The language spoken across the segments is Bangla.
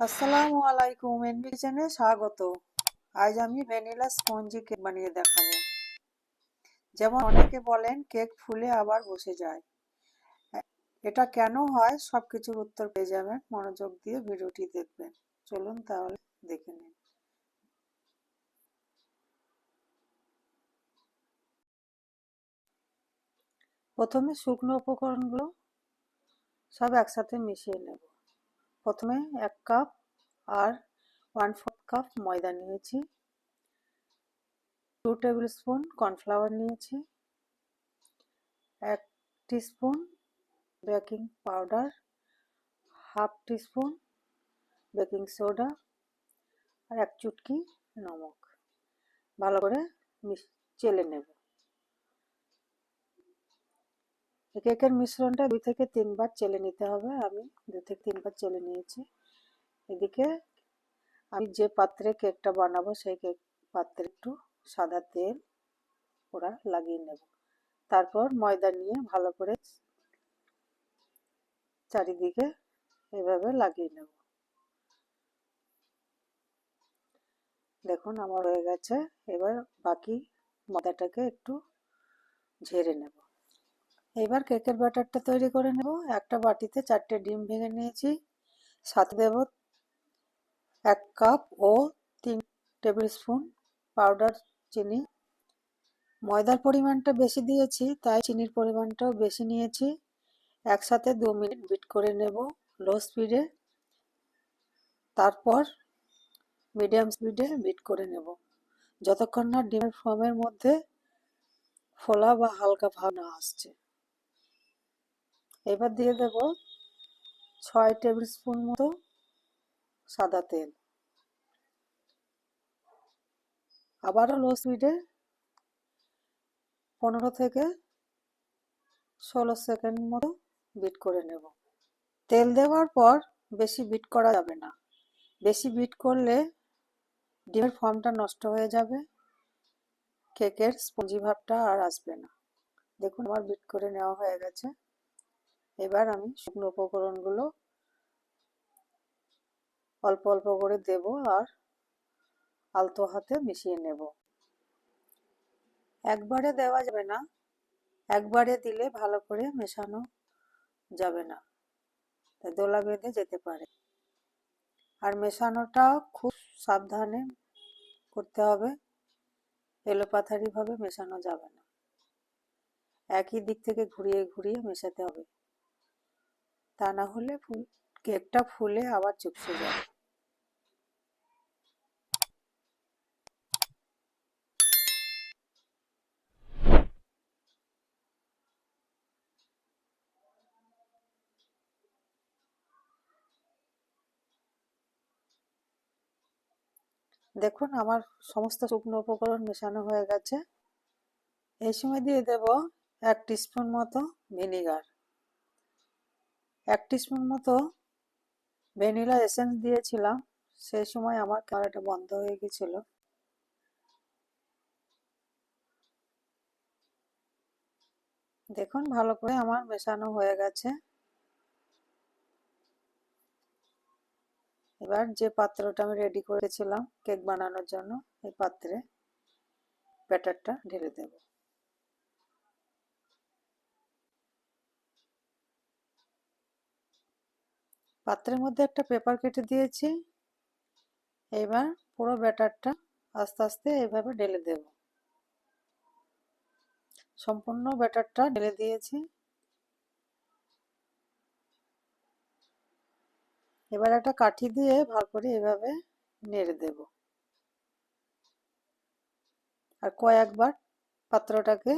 আসসালামু আলাইকুম, এনবি স্বাগত। আজ আমি ভ্যানিলা স্পঞ্জি কেক বানিয়ে দেখাবো। যেমন অনেকে বলেন, কেক ফুলে আবার বসে যায়। এটা কেন হয় সব কিছুর উত্তর পেয়ে যাবেন। মনোযোগ দিয়ে ভিডিওটি দেখবেন। চলুন তাহলে দেখে নিন। প্রথমে শুকনো উপকরণগুলো সব একসাথে মিশিয়ে নেব। প্রথমে এক কাপ আর ওয়ান ফোর্থ কাপ ময়দা নিয়েছি। টু টেবিল স্পুন কর্নফ্লাওয়ার নিয়েছি। এক teaspoon baking powder half teaspoon baking soda আর এক চুটকি নমক। ভালো করে চেলে নেব। কেকের মিশ্রণটা দুই থেকে তিনবার চেলে নিতে হবে। আমি দু থেকে তিনবার চেলে নিয়েছি। এদিকে আমি যে পাত্রে কেকটা বানাবো, সেই কেক পাত্রে একটু সাদা তেল ওরা লাগিয়ে নেব। তারপর ময়দা নিয়ে ভালো করে চারিদিকে এভাবে লাগিয়ে নেব। দেখুন, আমার হয়ে গেছে। এবার বাকি ময়দাটাকে একটু ঝেড়ে নেব। এবার কেকের ব্যাটারটা তৈরি করে নেব। একটা বাটিতে চারটে ডিম ভেঙে নিয়েছি। সাথে দেব এক কাপ ও তিন টেবিল স্পুন পাউডার চিনি। ময়দার পরিমাণটা বেশি দিয়েছি, তাই চিনির পরিমাণটাও বেশি নিয়েছি। একসাথে দু মিনিট বিট করে নেব লো স্পিডে। তারপর মিডিয়াম স্পিডে বিট করে নেব। যতক্ষণ না ডিমের ফর্মের মধ্যে ফোলা বা হালকা ভাব না আসছে। এবার দিয়ে দেব ছয় টেবিল স্পুন মতো সাদা তেল। আবারও লো স্পিডে পনেরো থেকে ষোলো সেকেন্ড মতো বিট করে নেব। তেল দেওয়ার পর বেশি বিট করা যাবে না। বেশি বিট করলে ডিমের ফর্মটা নষ্ট হয়ে যাবে কেকের স্পঞ্জি ভাবটা আর আসবে না। দেখুন, আমার বিট করে নেওয়া হয়ে গেছে। এবার আমি শুকনো উপকরণগুলো অল্প অল্প করে দেব আর আলতো হাতে মিশিয়ে নেব। একবারে দেওয়া যাবে না। একবারে দিলে ভালো করে মেশানো যাবে না। তাই দোলা বেঁধে যেতে পারে। আর মেশানোটা খুব সাবধানে করতে হবে। এলোপাথারিভাবে মেশানো যাবে না। একই দিক থেকে ঘুরিয়ে ঘুরিয়ে মেশাতে হবে। তা না হলে ফুল, কেকটা ফুলে আবার চুপসে যাবে দেখুন, আমার সমস্ত শুকনো উপকরণ মেশানো হয়ে গেছে। এই সময় দিয়ে দেব এক টিস্পুন মতো ভিনিগার। এক টিস্পুন মতো ভ্যানিলা এসেন্স দিয়েছিলাম। সেই সময় আমার ক্যামেরাটা বন্ধ হয়ে গেছিল। দেখুন, ভালো করে আমার মেশানো হয়ে গেছে। এবার যে পাত্রটা আমি রেডি করেছিলাম কেক বানানোর জন্য, এই পাত্রে ব্যাটারটা ঢেলে দেব। পাত্রের মধ্যে একটা পেপার কেটে দিয়েছি। এবার পুরো ব্যাটারটা আস্তে আস্তে এইভাবে ঢেলে দেব। সম্পূর্ণ ব্যাটারটা ঢেলে দিয়েছি। এবার একটা কাঠি দিয়ে ভালো করে এভাবে নেড়ে দেব। আর কয়েকবার পাত্রটাকে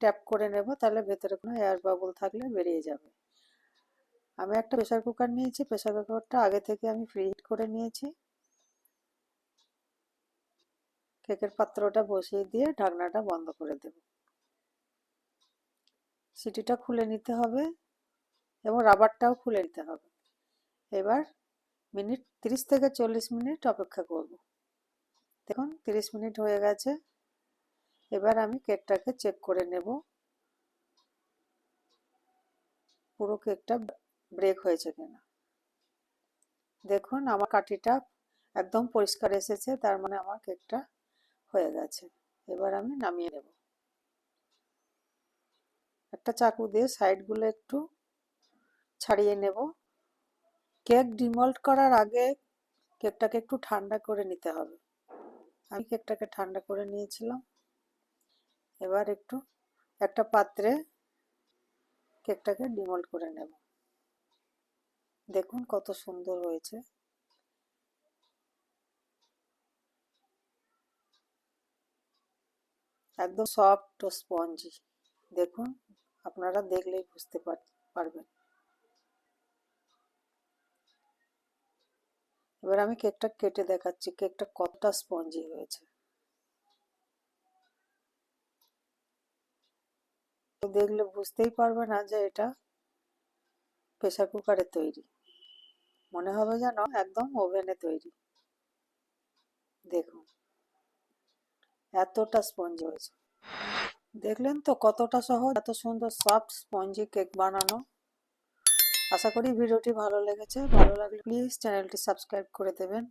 ট্যাপ করে নেব, তাহলে ভেতরে কোনো এয়ার বাবল থাকলে বেরিয়ে যাবে। আমি একটা প্রেশার কুকার নিয়েছি প্রেশার কুকারটা আগে থেকে আমি ফ্রি হিট করে নিয়েছি। কেকের পাত্রটা বসিয়ে দিয়ে ঢাকনাটা বন্ধ করে দেব। সিটিটা খুলে নিতে হবে এবং রাবারটাও খুলে নিতে হবে। এবার মিনিট তিরিশ থেকে চল্লিশ মিনিট অপেক্ষা করব। দেখুন, তিরিশ মিনিট হয়ে গেছে। এবার আমি কেকটাকে চেক করে নেব। পুরো কেকটা ব্রেক হয়েছে কিনা। দেখুন, আমার কাঠিটা একদম পরিষ্কার এসেছে, তার মানে আমার কেকটা হয়ে গেছে। এবার আমি নামিয়ে নেব। একটা চাকু দিয়ে সাইডগুলো একটু ছাড়িয়ে নেব। কেক ডিমল্ট করার আগে কেকটাকে একটু ঠান্ডা করে নিতে হবে। আমি কেকটাকে ঠান্ডা করে নিয়েছিলাম। এবার একটু একটা পাত্রে কেকটাকে ডিমল্ট করে নেব। দেখুন কত সুন্দর হয়েছে। একদম সফট ও স্পঞ্জি দেখুন, আপনারা দেখলেই বুঝতে পারবেন। এবার আমি কেকটা কেটে দেখাচ্ছি, কেকটা কতটা স্পঞ্জি হয়েছে। দেখলে বুঝতেই পারবে না যে এটা প্রেশার কুকারে তৈরি। মনে হবে যেন একদম ওভেনে তৈরি। দেখুন, এতটা স্পঞ্জ হয়েছে। দেখলেন তো কতটা সহজ, এত সুন্দর সফট স্পঞ্জি কেক বানানো। আশা করি ভিডিওটি ভালো লেগেছে। ভালো লাগলে প্লিজ চ্যানেলটি সাবস্ক্রাইব করে দেবেন।